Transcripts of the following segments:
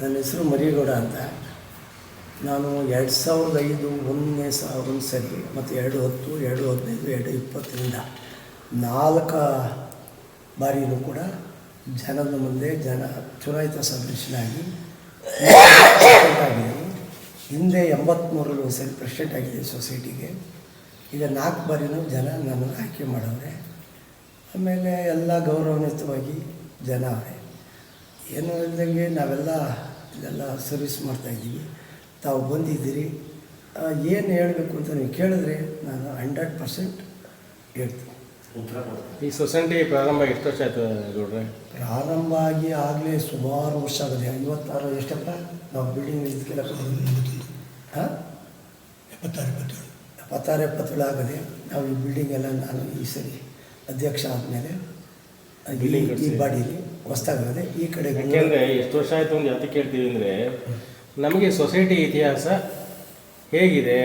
ನನ್ನ ಹೆಸರು ಮರಿಗೌಡ ಅಂತ. ನಾನು ಎರಡು ಸಾವಿರದ ಐದು ಒಂದನೇ ಸಾವಿರ ಒಂದು ಸರಿ ಮತ್ತು ಎರಡು ಹತ್ತು, ಎರಡು ಹದಿನೈದು, ಎರಡು ಇಪ್ಪತ್ತರಿಂದ ನಾಲ್ಕು ಬಾರಿಯೂ ಕೂಡ ಜನದ ಮುಂದೆ ಜನ ಚುನಾಯಿತ ಸದಸ್ಯನಾಗಿ ಆಗಿದ್ದೀನಿ. ಹಿಂದೆ ಎಂಬತ್ತ್ಮೂರಲ್ಲಿ ಒಂದು ಸರಿ ಪ್ರೆಸಿಡೆಂಟ್ ಆಗಿದೆ ಸೊಸೈಟಿಗೆ. ಈಗ ನಾಲ್ಕು ಬಾರಿನೂ ಜನ ನನ್ನನ್ನು ಆಯ್ಕೆ ಮಾಡವ್ರೆ ಆಮೇಲೆ ಎಲ್ಲ ಗೌರವಾನ್ವಿತವಾಗಿ ಜನ ಅವರೇ. ಏನು ಇಲ್ದಂಗೆ ನಾವೆಲ್ಲ ಇದೆಲ್ಲ ಸರ್ವಿಸ್ ಮಾಡ್ತಾಯಿದ್ದೀವಿ ತಾವು ಬಂದಿದ್ದೀರಿ. ಏನು ಹೇಳಬೇಕು ಅಂತ ನೀವು ಕೇಳಿದ್ರೆ ನಾನು ಹಂಡ್ರೆಡ್ ಪರ್ಸೆಂಟ್ ಹೇಳ್ತೀನಿ. ಈ ಸೊಸೈಟಿ ಪ್ರಾರಂಭ ಎಷ್ಟು ವರ್ಷ ಆಯ್ತು ನೋಡ್ರೆ ಪ್ರಾರಂಭ ಆಗಿ ಆಗಲೇ ಸುಮಾರು ವರ್ಷ ಆಗಿದೆ. ಐವತ್ತಾರು ಎಷ್ಟಪ್ಪ ನಾವು ಬಿಲ್ಡಿಂಗ್ ಇದಕ್ಕೆಲ್ಲ ಹಾಂ? ಎಪ್ಪತ್ತಾರು ಎಪ್ಪತ್ತೇಳು. ಎಪ್ಪತ್ತಾರು ಎಪ್ಪತ್ತೇಳು ಆಗದೆ. ನಾವು ಈ ಬಿಲ್ಡಿಂಗ್ ಎಲ್ಲ ನಾನು ಈ ಸರಿ ಅಧ್ಯಕ್ಷ ಆದಮೇಲೆ ಈ ಕಟ್ಸಿ. ಬಾಡಿಲಿ ಹೊಸ್ದಾಗದೆ ಈ ಕಡೆ ಯಾಕೆಂದರೆ ಎಷ್ಟು ವರ್ಷ ಆಯಿತು ಒಂದು ಯಾತಕ್ಕೆ ಕೇಳ್ತೀವಿ ಅಂದರೆ ನಮಗೆ ಸೊಸೈಟಿ ಇತಿಹಾಸ ಹೇಗಿದೆ?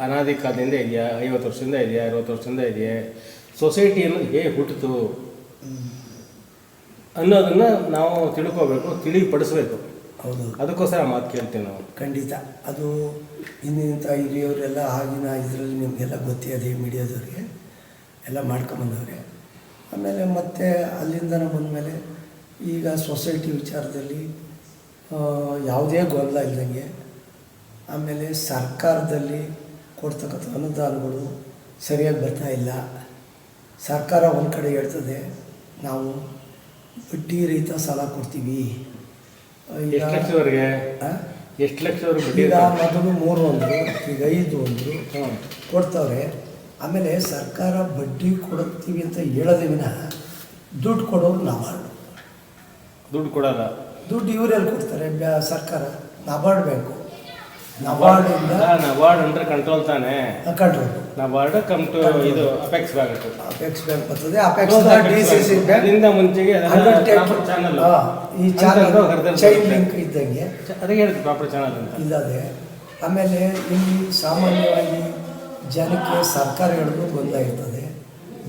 ಅನಾದಿ ಕಾಲದಿಂದ ಇದೆಯಾ? ಐವತ್ತು ವರ್ಷದಿಂದ ಇದೆಯಾ? ಅರವತ್ತು ವರ್ಷದಿಂದ ಇದೆಯಾ? ಸೊಸೈಟಿ ಅನ್ನೋದು ಹೇಗೆ ಹುಟ್ಟಿತು? ಅನ್ನೋದನ್ನು ನಾವು ತಿಳ್ಕೋಬೇಕು ತಿಳಿಪಡಿಸ್ಬೇಕು. ಹೌದು. ಅದಕ್ಕೋಸ್ಕರ ಮಾತು ಕೇಳ್ತೇವೆ ನಾವು. ಖಂಡಿತ. ಅದು ಹಿಂದಿನಿಂದ ಹಿರಿಯವರೆಲ್ಲ ಆಗಿನ ಇದರಲ್ಲಿ ನಿಮಗೆಲ್ಲ ಗೊತ್ತೇ ಅದೇ ಮೀಡಿಯಾದವ್ರಿಗೆ. ಎಲ್ಲ ಮಾಡ್ಕೊಂಬಂದವ್ರೆ. ಆಮೇಲೆ ಮತ್ತೆ ಅಲ್ಲಿಂದನೇ ಬಂದಮೇಲೆ ಈಗ ಸೊಸೈಟಿ ವಿಚಾರದಲ್ಲಿ ಯಾವುದೇ ಗೊಂದಲ ಇಲ್ದಂಗೆ ಆಮೇಲೆ ಸರ್ಕಾರದಲ್ಲಿ ಕೊಡ್ತಕ್ಕಂಥ ಅನುದಾನಗಳು ಸರಿಯಾಗಿ ಬರ್ತಾ ಇಲ್ಲ. ಸರ್ಕಾರ ಒಂದು ಕಡೆ ಹೇಳ್ತದೆ ನಾವು ಬಡ್ಡಿ ರಹಿತ ಸಾಲ ಕೊಡ್ತೀವಿ. ಈಗ ಎಷ್ಟು ಈಗ ಮೊದಲು ಮೂರು ಅಂದರು ಈಗ ಐದು ಅಂದರು ಹ್ಞೂ ಕೊಡ್ತವ್ರೆ. ಆಮೇಲೆ ಸರ್ಕಾರ ಬಡ್ಡಿ ಕೊಡ್ತೀವಿ ಅಂತ ಹೇಳೋದೇ ವಿನಃ ದುಡ್ಡು ಕೊಡೋರು ನಬಾರ್ಡು ದುಡ್ಡು ಕೊಡಲ್ಲ. ದುಡ್ಡು ಇವರೆಲ್ಲಿ ಕೊಡ್ತಾರೆ ಸರ್ಕಾರ. ನಬಾರ್ಡ್ ಬ್ಯಾಂಕು. ನಬಾರ್ಡಿಂದ ನಬಾರ್ಡ್ ಅಂದ್ರೆ ಕಂಟ್ರೋಲ್ ತಾನೆ. ಕಂಟ್ರೋಲ್ ನಬಾರ್ಡ್ ಕಮ್ ಟು ಇದು ಅಪೆಕ್ಸ್ ಬ್ಯಾಂಕ್ ಅಪೆಕ್ಸ್ ಬ್ಯಾಂಕ್ ಬರ್ತದೆ. Apex D C C bank ಅದರಿಂದ ಮುಂಚೆಗೆ ಚಾನಲ್ ಈ ಚಾನಲ್ ಚೈನ್ ಲಿಂಕ್ ಇದ್ದಂಗೆ. ಅದಕ್ಕೆ ಹೇಳಿದ್ರು ಪ್ರಾಪರ್ ಚಾನಲ್ ಅಂತ. ಇಲ್ಲದೆ ಆಮೇಲೆ ಇಲ್ಲಿ ಸಾಮಾನ್ಯವಾಗಿ ಜನಕ್ಕೆ ಸರ್ಕಾರಗಳಿಗೂ ಹೇಳೋದು ಗೊಂದಲ ಇರ್ತದೆ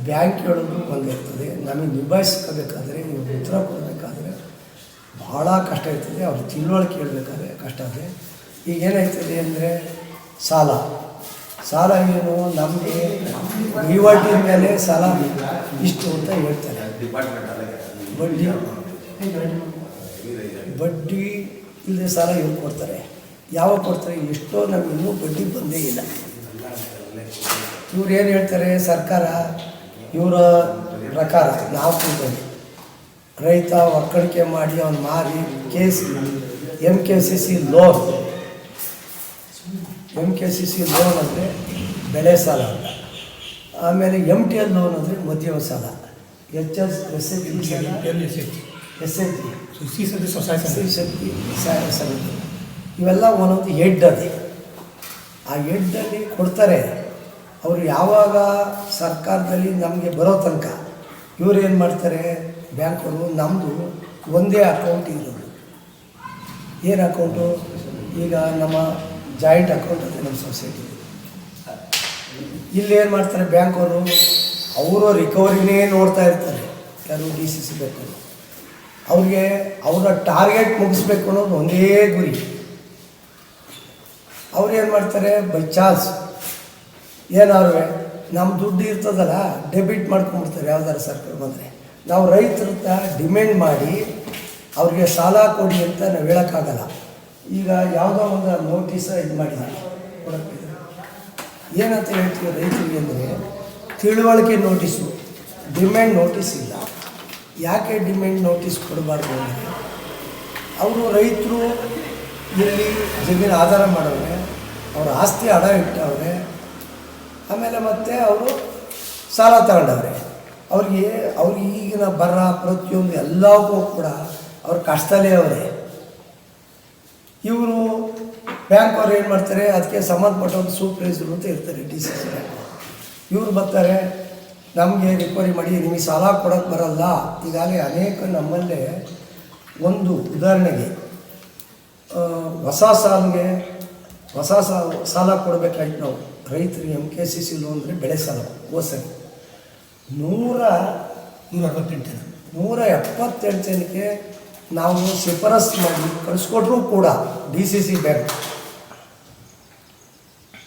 ಬ್ಯಾಂಕ್ ಹೇಳೋದು ಗೊಂದಲ ಇರ್ತದೆ. ನಮಗೆ ನಿಭಾಯಿಸ್ಕೋಬೇಕಾದ್ರೆ ನೀವು ಉತ್ತರ ಕೊಡಬೇಕಾದ್ರೆ ಭಾಳ ಕಷ್ಟ ಇರ್ತದೆ. ಅವ್ರ ತಿಳುವಳಿಕೆ ಹೇಳ್ಬೇಕಾದ್ರೆ ಕಷ್ಟ ಆದರೆ ಈಗ ಏನಾಯ್ತದೆ ಅಂದರೆ ಸಾಲ. ಸಾಲ ಏನು? ನಮಗೆ ವಹಿವಾಟಿನ ಮೇಲೆ ಸಾಲ ಇಷ್ಟು ಅಂತ ಹೇಳ್ತಾರೆ. ಬಡ್ಡಿ. ಬಡ್ಡಿ ಇಲ್ಲದೆ ಸಾಲ ಇವ್ರು ಕೊಡ್ತಾರೆ. ಯಾವಾಗ ಕೊಡ್ತಾರೆ? ಎಷ್ಟೋ ನಮಗಿನ್ನೂ ಬಡ್ಡಿ ಬಂದೇ ಇಲ್ಲ. ಇವ್ರು ಏನು ಹೇಳ್ತಾರೆ? ಸರ್ಕಾರ ಇವರ ಪ್ರಕಾರ ನಾವು ತಿಳ್ಕೊಂಡು ರೈತ ಒಕ್ಕಣಿಕೆ ಮಾಡಿ ಅವ್ನು ಮಾರಿ K C M K C C loan M K C C loan ಅಂದರೆ ಬೆಳೆ ಸಾಲ ಅಂತ. ಆಮೇಲೆ ಎಂ ಟಿ ಎಲ್ ಲೋನ್ ಅಂದರೆ ಮಧ್ಯಮ ಸಾಲ. H S S H P H S H C ಶಕ್ತಿ ಸಮಿತಿ. ಇವೆಲ್ಲ ಒಂದೊಂದು ಹೆಡ್ ಅದು ಆ ಹೆಡ್ಡಲ್ಲಿ ಕೊಡ್ತಾರೆ. ಅವರು ಯಾವಾಗ ಸರ್ಕಾರದಲ್ಲಿ ನಮಗೆ ಬರೋ ತನಕ ಇವ್ರು ಏನು ಮಾಡ್ತಾರೆ? ಬ್ಯಾಂಕವರು ನಮ್ಮದು ಒಂದೇ ಅಕೌಂಟ್ ಇರೋದು. ಏನು ಅಕೌಂಟು? ಈಗ ನಮ್ಮ ಜಾಯಿಂಟ್ ಅಕೌಂಟ್ ಇದೆ ನಮ್ಮ ಸೊಸೈಟಿ. ಇಲ್ಲಿ ಏನು ಮಾಡ್ತಾರೆ ಬ್ಯಾಂಕವರು? ಅವರು ರಿಕವರಿನೇ ನೋಡ್ತಾ ಇರ್ತಾರೆ. ಯಾರು ಡಿ ಸಿ ಸಿ ಬೇಕು. ಅವ್ರಿಗೆ ಅವರ ಟಾರ್ಗೆಟ್ ಮುಗಿಸ್ಬೇಕು ಅನ್ನೋದು ಒಂದೇ ಗುರಿ. ಅವ್ರು ಏನು ಮಾಡ್ತಾರೆ? By chance. ಏನಾದ್ರು ನಮ್ಮ ದುಡ್ಡು ಇರ್ತದಲ್ಲ, ಡೆಬಿಟ್ ಮಾಡ್ಕೊಂಡ್ಬಿಡ್ತಾರೆ. ಯಾವ್ದಾರು ಸರ್ಕಾರ ಬಂದರೆ. ನಾವು ರೈತರ ಡಿಮ್ಯಾಂಡ್ ಮಾಡಿ ಅವ್ರಿಗೆ ಸಾಲ ಕೊಡಿ ಅಂತ ನಾವು ಹೇಳೋಕ್ಕಾಗಲ್ಲ. ಈಗ ಯಾವುದೋ ಒಂದು ನೋಟಿಸ ಇದು ಮಾಡಿದ್ದಾರೆ ಏನಂತ ಹೇಳ್ತೀವಿ ರೈತರಿಗೆ ಅಂದರೆ ತಿಳುವಳಿಕೆ ನೋಟಿಸು ಡಿಮ್ಯಾಂಡ್ ನೋಟಿಸ್ ಇಲ್ಲ. ಯಾಕೆ ಡಿಮ್ಯಾಂಡ್ ನೋಟಿಸ್ ಕೊಡಬಾರ್ದು ಅಂದರೆ ಅವರು ರೈತರು ಇಲ್ಲಿ ಜಮೀನು ಆಧಾರ ಮಾಡವ್ರೆ, ಅವ್ರ ಆಸ್ತಿ ಅಡ ಇಟ್ಟವ್ರೆ, ಆಮೇಲೆ ಮತ್ತೆ ಅವರು ಸಾಲ ತಗೊಂಡವ್ರೆ. ಅವ್ರಿಗೆ ಅವ್ರಿಗೆ ಈಗಿನ ಬರ, ಪ್ರತಿಯೊಂದು ಎಲ್ಲವೂ ಕೂಡ ಅವ್ರ ಕಷ್ಟಲೇ ಅವರೇ. ಇವರು ಬ್ಯಾಂಕ್ ಅವ್ರು ಏನು ಮಾಡ್ತಾರೆ ಅದಕ್ಕೆ ಸಂಬಂಧಪಟ್ಟ ಒಂದು ಸೂಪ್ರೈಸರು ಅಂತ ಇರ್ತಾರೆ ಡಿ ಸಿ ಸಿ ಬ್ಯಾಂಕ್ ಇವ್ರು ಬರ್ತಾರೆ, ನಮಗೆ ರಿಕವರಿ ಮಾಡಿ, ನಿಮಗೆ ಸಾಲ ಕೊಡೋಕ್ಕೆ ಬರಲ್ಲ. ಈಗಾಗಲೇ ಅನೇಕ ನಮ್ಮಲ್ಲೇ ಒಂದು ಉದಾಹರಣೆಗೆ ಹೊಸ ಸಾಲಿಗೆ ಹೊಸ ಸಾಲ ಕೊಡಬೇಕಾಯ್ತು ನಾವು. ರೈತರಿಗೆ M K C C loan ಅಂದರೆ ಬೆಳೆ ಸಾಲ ಹೋಸರಿ ನೂರ ನೂರ ಅರವತ್ತೆಂಟು ಜನ. ನೂರ ಎಪ್ಪತ್ತೆಂಟು ಜನಕ್ಕೆ ನಾವು ಶಿಫಾರಸ್ ಮಾಡಿ ಕಳಿಸ್ಕೊಟ್ರು ಕೂಡ ಡಿ ಸಿ ಸಿ ಬ್ಯಾಂಕ್.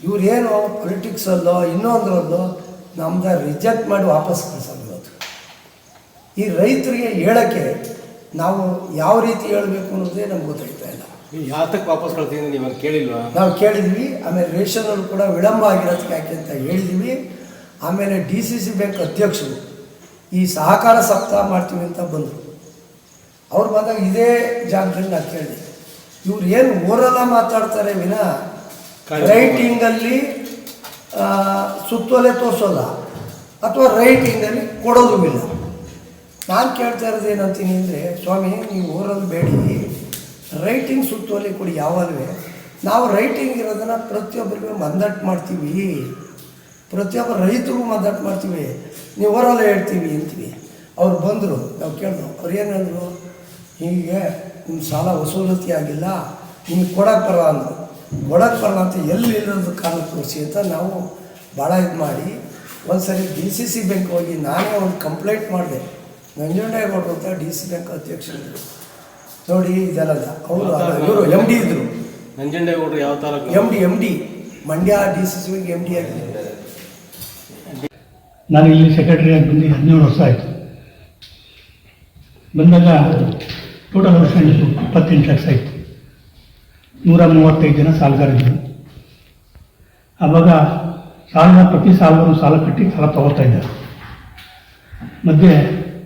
ಇವ್ರೇನು ಪೊಲಿಟಿಕ್ಸಲ್ಲೋ ಇನ್ನೊಂದರಲ್ಲೋ ನಮ್ದು ರಿಜೆಕ್ಟ್ ಮಾಡಿ ವಾಪಸ್ ಕಳಿಸೋದು ಈ ರೈತರಿಗೆ ಹೇಳೋಕ್ಕೆ ನಾವು ಯಾವ ರೀತಿ ಹೇಳಬೇಕು ಅನ್ನೋದೇ ನಮ್ಗೆ ಗೊತ್ತಾಗ್ತಾ ಇಲ್ಲ. ಯಾತಕ್ಕೆ ವಾಪಸ್ ಕಳ್ತೀನಿ ನೀವು ಕೇಳಿಲ್ವಾ? ನಾವು ಕೇಳಿದ್ವಿ ಆಮೇಲೆ ರೇಷನ್ ಕೂಡ ವಿಳಂಬ ಆಗಿರೋದಕ್ಕೆ ಯಾಕೆ ಅಂತ ಹೇಳಿದ್ವಿ. ಆಮೇಲೆ ಡಿ ಸಿ ಸಿ ಬ್ಯಾಂಕ್ ಅಧ್ಯಕ್ಷರು ಈ ಸಹಕಾರ ಸಪ್ತಾಹ ಮಾಡ್ತೀವಿ ಅಂತ ಬಂದರು. ಅವ್ರು ಬಂದಾಗ ಇದೇ ಜಾಗದಲ್ಲಿ ನಾನು ಕೇಳಿದೆ. ಇವ್ರು ಏನು ಓರಲ್ಲ ಮಾತಾಡ್ತಾರೆ ವಿನ? ರೈಟಿಂಗಲ್ಲಿ ಸುತ್ತೋಲೆ ತೋರಿಸೋಲ್ಲ ಅಥವಾ ರೈಟಿಂಗಲ್ಲಿ ಕೊಡೋದು ಇಲ್ಲ? ನಾನು ಕೇಳ್ತಾ ಇರೋದು ಏನಂತೀನಿ ಅಂದರೆ ಸ್ವಾಮಿ ನೀವು ಓರಲ್ ಬೇಡಿ. ರೈಟಿಂಗ್ ಸುತ್ತೋಲೆ ಕೊಡಿ ಯಾವಾಗಲೂ. ನಾವು ರೈಟಿಂಗ್ ಇರೋದನ್ನು ಪ್ರತಿಯೊಬ್ಬರಿಗೂ ಮಂದಟ್ಟು ಮಾಡ್ತೀವಿ. ಪ್ರತಿಯೊಬ್ಬ ರೈತರಿಗೂ ಮಾತಾಟ ಮಾಡ್ತೀವಿ. ನೀವು ಓರಲ್ಲ ಹೇಳ್ತೀವಿ ಅಂತೀವಿ. ಅವ್ರು ಬಂದರು ನಾವು ಕೇಳಿದ್ರು ಅವ್ರು ಏನಂದರು ಹೀಗೆ ನಿಮ್ಮ ಸಾಲ ವಸೂಲತಿ ಆಗಿಲ್ಲ ನಿಮ್ಗೆ ಕೊಡೋಕೆ ಬರಲ್ಲ ಅಂದರು. ಕೊಡೋಕೆ ಬರಲ್ಲ ಅಂತ ಎಲ್ಲಿ ಇಲ್ಲದ ಕಾರಣ ತೋರಿಸಿ ಅಂತ ನಾವು ಭಾಳ ಇದು ಮಾಡಿ ಒಂದು ಸರಿ ಡಿ ಸಿ ಸಿ ಬ್ಯಾಂಕ್ ಹೋಗಿ ನಾನೇ ಒಂದು ಕಂಪ್ಲೇಂಟ್ ಮಾಡಿದೆ. ನಂಜುಂಡೇಗೌಡರು ಅಂತ ಡಿ ಸಿ ಬ್ಯಾಂಕ್ ಅಧ್ಯಕ್ಷರಿದ್ದರು ನೋಡಿ ಇದೆಲ್ಲ ಅವರು ಇವರು ಎಂ ಡಿ ಇದ್ದರು ನಂಜುಂಡೇಗೌಡರು ಯಾವ taluk? M D M D Mandya D C C bank M D ಆಗಿದ್ದರು ನಾನು ಇಲ್ಲಿ ಸೆಕ್ರೆಟರಿ ಆಗಿ ಬಂದು ಹದಿನೇಳು ವರ್ಷ ಆಯಿತು. ಬಂದಾಗ ಟೋಟಲ್ ವರ್ಷ ಇಪ್ಪತ್ತೆಂಟು ಲಕ್ಷ ಆಯಿತು. ನೂರ ಮೂವತ್ತೈದು ಜನ ಸಾಲಗಾರರಿದ್ದರು ಆವಾಗ ಸಾಲನ ಪ್ರತಿ ಸಾಲವನ್ನು ಸಾಲ ಕಟ್ಟಿ ಸಾಲ ತಗೋತಾ ಇದ್ದಾರೆ. ಮಧ್ಯೆ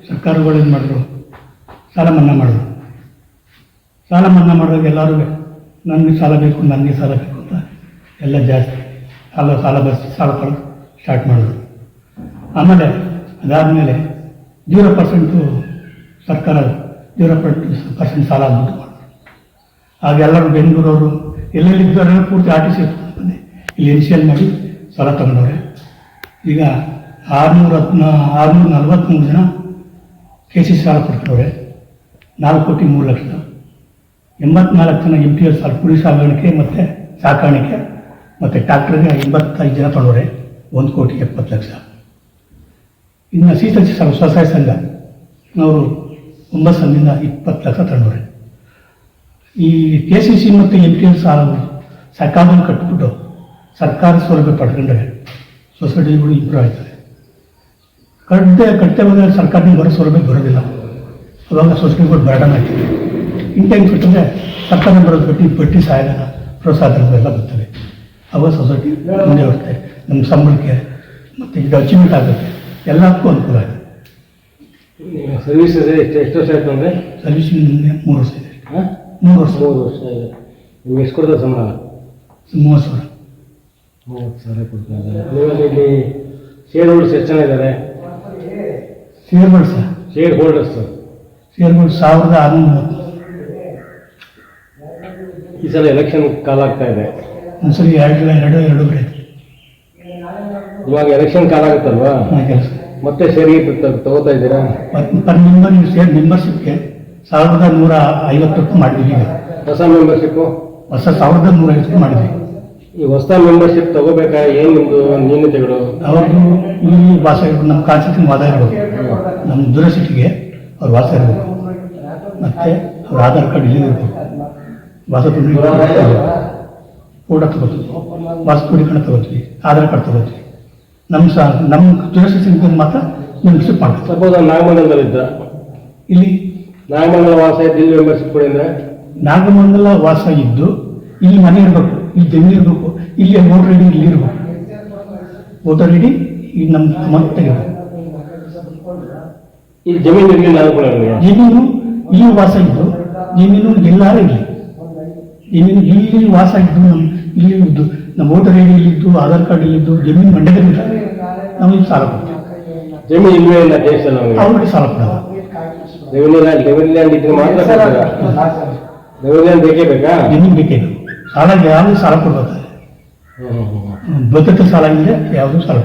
ಸರ್ಕಾರಗಳು ಏನು ಮಾಡಿದ್ರು? ಸಾಲ ಮನ್ನಾ ಮಾಡಿದ್ರು. ಸಾಲ ಮನ್ನಾ ಮಾಡಿದಾಗ ಎಲ್ಲರೂ, ನನಗೆ ಸಾಲ ಬೇಕು, ನನಗೆ ಸಾಲ ಬೇಕು ಅಂತ ಎಲ್ಲ ಜಾಸ್ತಿ ಸಾಲ ಸಾಲ ಬಸ್ ಸಾಲ ಕೊಡೋದು ಸ್ಟಾರ್ಟ್ ಮಾಡಿದ್ರು. ಆಮೇಲೆ ಅದಾದಮೇಲೆ ಜೀರೋ ಪರ್ಸೆಂಟು ಸರ್ಕಾರ ಜೀರೋ ಪರ್ಸೆಂಟ್ ಸಾಲ ಅಂತ ಮಾಡಿದ್ರು ಆಗ ಎಲ್ಲರೂ ಬೆಂಗಳೂರವರು ಎಲ್ಲೆಲ್ಲಿದ್ದವರೆಲ್ಲ ಪೂರ್ತಿ ಆರ್ ಟಿ ಸಿ ಬಂದೆ. ಇಲ್ಲಿ ಇನಿಷಿಯಲ್ ಮಾಡಿ ಸಾಲ ತಗೊಂಡವ್ರೆ. ಈಗ ಆರುನೂರ ಹತ್ನ, ಆರುನೂರ ನಲ್ವತ್ತ್ಮೂರು ಜನ ಕೆ ಸಿ ಸಾಲ ಕೊಡ್ತವ್ರೆ. ನಾಲ್ಕು ಕೋಟಿ ಮೂರು ಲಕ್ಷ. ಎಂಬತ್ನಾಲ್ಕು ಜನ ಎಂ ಟಿ ಎಸ್ ಸಾಲ ಕುರಿ ಸಾಗಾಣಿಕೆ ಮತ್ತು ಸಾಕಾಣಿಕೆ, ಮತ್ತು ಟ್ಯಾಕ್ಟ್ರಿಗೆ ಎಂಬತ್ತೈದು ಜನ ತೊಗೊಂಡವ್ರೆ. ಒಂದು ಕೋಟಿ ಎಪ್ಪತ್ತು ಲಕ್ಷ. ಇನ್ನು ಸಾಲ ಸ್ವಸಹಾಯ ಸಂಘ ಅವರು ಒಂಬತ್ತು ಸಾವಿರದಿಂದ ಇಪ್ಪತ್ತು ಲಕ್ಷ ತಗೊಂಡವ್ರೆ. ಈ ಕೆ ಸಿ ಸಿ ಮತ್ತು ಎಂ ಟಿ ಎಲ್ ಸಾಲ ಸರ್ಕಾರದಲ್ಲಿ ಕಟ್ಟಿಬಿಟ್ಟು ಸರ್ಕಾರ ಸೌಲಭ್ಯ ಪಡ್ಕೊಂಡ್ರೆ ಸೊಸೈಟಿಗಳು ಇಂಪ್ರೂವ್ ಆಗ್ತದೆ. ಕಟ್ಟೆ ಕಟ್ಟೆ ಬಂದರೆ ಸರ್ಕಾರದಿಂದ ಬರೋ ಸೌಲಭ್ಯ ಬರೋದಿಲ್ಲ. ಅವಾಗ ಸೊಸೈಟಿಗಳು ಬರ್ಡನ್ ಆಗ್ತದೆ. ಹೆಂಗೆ ಕಟ್ಟಿದ್ರೆ ಸರ್ಕಾರ ಬರೋದು ಬಡ್ಡಿ ಬಡ್ಡಿ ಸಹಾಯಧನ ಪ್ರೋತ್ಸಾಹಧನಗಳೆಲ್ಲ ಬರ್ತವೆ ಅವಾಗ ಸೊಸೈಟಿ ಮುಂದೆ ಬರ್ತದೆ ನಮ್ಮ ಸಂಬಳಕ್ಕೆ ಮತ್ತು ಇದು ಅಚೀವ್ಮೆಂಟ್ ಆಗುತ್ತೆ. ಎಲ್ಲದಕ್ಕೂ ಅನುಕೂಲ ಆಗುತ್ತೆ ಸರ್ವಿಸ್ ಎಷ್ಟು ಎಷ್ಟು ವರ್ಷ ಆಯ್ತು ಅಂದರೆ? ಸರ್ವಿಸ್ ಮೂರು ವರ್ಷ ಇದೆ ಹಾಂ? ಮೂರು ವರ್ಷ. ಮೂರು ವರ್ಷ ಇದೆ ನಿಮ್ಗೆ ಎಷ್ಟು ಕೊಡ್ತಾರೆ ಸಂಬಳ? ಮೂವತ್ತು ಸಾವಿರ. ಮೂವತ್ತು ಸಾವಿರ ಕೊಡ್ತಾರೆ ನೀವಲ್ಲಿ ಇಲ್ಲಿ ಶೇರ್ ಹೋಲ್ಡರ್ಸ್ ಎಷ್ಟು ಜನ ಇದ್ದಾರೆ ಶೇರ್ಗಳು ಸರ್ ಶೇರ್ ಹೋಲ್ಡರ್ಸ್ ಶೇರ್ಗಳು ಸಾವಿರದ ಆರುನೂರ ಈ ಸಲ ಎಲೆಕ್ಷನ್ ಕಾಲ ಆಗ್ತಾ ಇದೆ. ಒಂದ್ಸರಿ ಎರಡು ಎರಡು ಎರಡೂವರೆ ಇವಾಗ ಎಲೆಕ್ಷನ್ ಕಾಲ ಆಗುತ್ತಲ್ವಾ? ಮತ್ತೆ ಸೇರಿ ತಗೋತಾ ಇದ್ದೀರಾ? ಪರ್ ಮೆಂಬರ್ ನೀವು ಸೇರಿ ಮೆಂಬರ್ಶಿಪ್ಗೆ ಸಾವಿರದ ನೂರ ಐವತ್ತಕ್ಕೂ ಮಾಡಿದ್ವಿ ಈಗ. ಹೊಸ ಮೆಂಬರ್ಶಿಪ್ಪು ಹೊಸ ಸಾವಿರದ ನೂರ ಐವತ್ತು ಮಾಡಿದ್ವಿ. ಈ ಹೊಸ ಮೆಂಬರ್ಶಿಪ್ ತಗೋಬೇಕಾ ಏನು ನಿಮ್ಮದು ನ್ಯೂನತೆಗಳು? ಅವ್ರದ್ದು ಈ ವಾಸ ನಮ್ಮ ಕಾನ್ಸ್ಟಿಟ್ಯೂಷನ್ ವಾದ ಇರಬೇಕು ನಮ್ಮ ದುರಸಿಟಿಗೆ ಅವ್ರು ವಾಸ ಇರಬೇಕು ಮತ್ತೆ ಅವ್ರ ಆಧಾರ್ ಕಾರ್ಡ್ ಇಲ್ಲಿ ಇರಬೇಕು ವಾಸ ಫೋಟೋ ತಗೋತೀವಿ. ವಾಸ ಕುಡಿಕೊಂಡು ತಗೋತೀವಿ. ಆಧಾರ್ ಕಾರ್ಡ್ ತಗೋತೀವಿ. ನಮ್ಮ ಸಹ ನಮ್ಮ ದುರಸಿಟಿಗೆ ಮಾತ್ರ ಮೆಂಬರ್ಶಿಪ್ ಮಾಡ್ತೀವಿ ಸಪೋಸ್ ನಾಗಮಂಡಲದಲ್ಲಿದ್ದ. ಇಲ್ಲಿ ನಾಗಮಂಡಲ ವಾಸ ಇದ್ದು ಮೆಂಬರ್ಶಿಪ್ ಕೊಡಿ ನಾಗಮಂಡಲ ವಾಸ ಇದ್ದು ಇಲ್ಲಿ ಮನೆ ಇರಬೇಕು ಇಲ್ಲಿ ಜಮೀನು ಇರಬೇಕು ಇಲ್ಲಿ ವೋಟರ್ ರೆಡಿ ಇಲ್ಲಿ ಇರಬೇಕು. ವೋಟರ್ ರೆಡಿ ಈಗ ನಮ್ಮ ಮತ್ತೆ ಇಲ್ಲಿ ಜಮೀನು ಇರಲಿಲ್ಲ ಜಮೀನು ಇಲ್ಲಿ ವಾಸ ಇದ್ದು ಜಮೀನು ಎಲ್ಲಾರು ಇಲ್ಲಿ. ಜಮೀನು ಇಲ್ಲಿ ವಾಸ ಇದ್ದು ನಮ್ಮ ಇಲ್ಲಿ ಇದ್ದು. ನಮ್ಮ ವೋಟರ್ ಐಡಿ ಇಲ್ಲಿದ್ದು ಆಧಾರ್ ಕಾರ್ಡ್ ಇಲ್ಲಿದ್ದು ಜಮೀನು ಮಂಡ್ಯದಲ್ಲಿ ನಾವು ಇಲ್ಲಿ ಸಾಲ ಕೊಡ್ತೀವಿ ಜಮೀನು ಇಲ್ವೇ ಇಲ್ಲ ದೇಶ ನಮಗೆ? ಅವ್ರಿಗೆ ಸಾಲ ಕೊಡಲ್ಲ. ರೆವಿನ್ಯೂ ಲ್ಯಾಂಡ್ ರೆವಿನ್ಯೂ ಲ್ಯಾಂಡ್ ಇದ್ರೆ ಮಾತ್ರ ಕೊಡ್ತೀರಾ. ರೆವಿನ್ಯೂ ಲ್ಯಾಂಡ್ ಬೇಕೇ ಬೇಕಾ? ಜಮೀನು ಬೇಕೇ ಸಾಲ ಯಾವುದು ಸಾಲ ಕೊಡ್ಬೇಕಾದ್ರೆ. ಭದ್ರತೆ ಸಾಲ ಇಲ್ಲದೆ ಯಾವುದೂ ಸಾಲ.